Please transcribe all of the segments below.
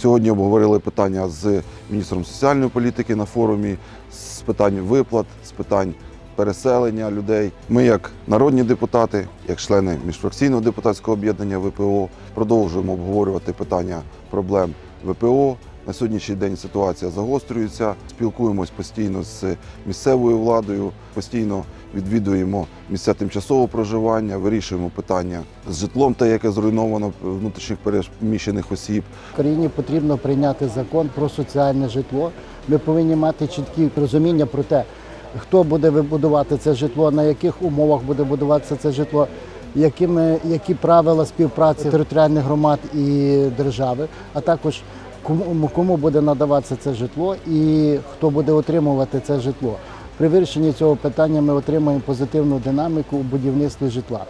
Сьогодні обговорили питання з міністром соціальної політики на форумі, з питань виплат, з питань переселення людей. Ми, як народні депутати, як члени міжфракційного депутатського об'єднання ВПО, продовжуємо обговорювати питання проблем ВПО. На сьогоднішній день ситуація загострюється. Спілкуємось постійно з місцевою владою, постійно відвідуємо місця тимчасового проживання, вирішуємо питання з житлом, те, яке зруйновано внутрішніх переміщених осіб. Країні потрібно прийняти закон про соціальне житло. Ми повинні мати чіткі розуміння про те, хто буде вибудувати це житло, на яких умовах буде будуватися це житло, якими, які правила співпраці територіальних громад і держави, а також кому, кому буде надаватися це житло і хто буде отримувати це житло. При вирішенні цього питання ми отримаємо позитивну динаміку у будівництві житла.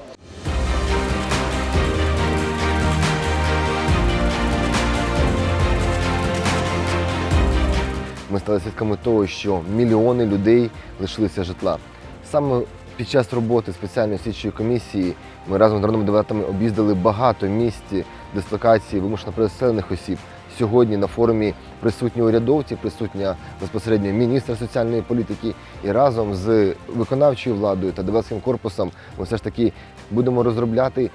Ми стали свідками того, що мільйони людей лишилися житла. Саме під час роботи спеціальної слідчої комісії ми разом з народними депутатами об'їздили багато місць дислокації вимушено переселених осіб. Сьогодні на форумі присутні урядовці, присутня безпосередньо міністр соціальної політики, і разом з виконавчою владою та девелопським корпусом ми все ж таки будемо розробляти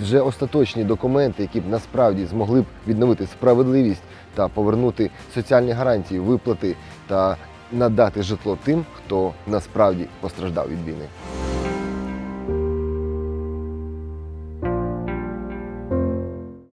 вже остаточні документи, які б насправді змогли б відновити справедливість та повернути соціальні гарантії, виплати та надати житло тим, хто насправді постраждав від війни.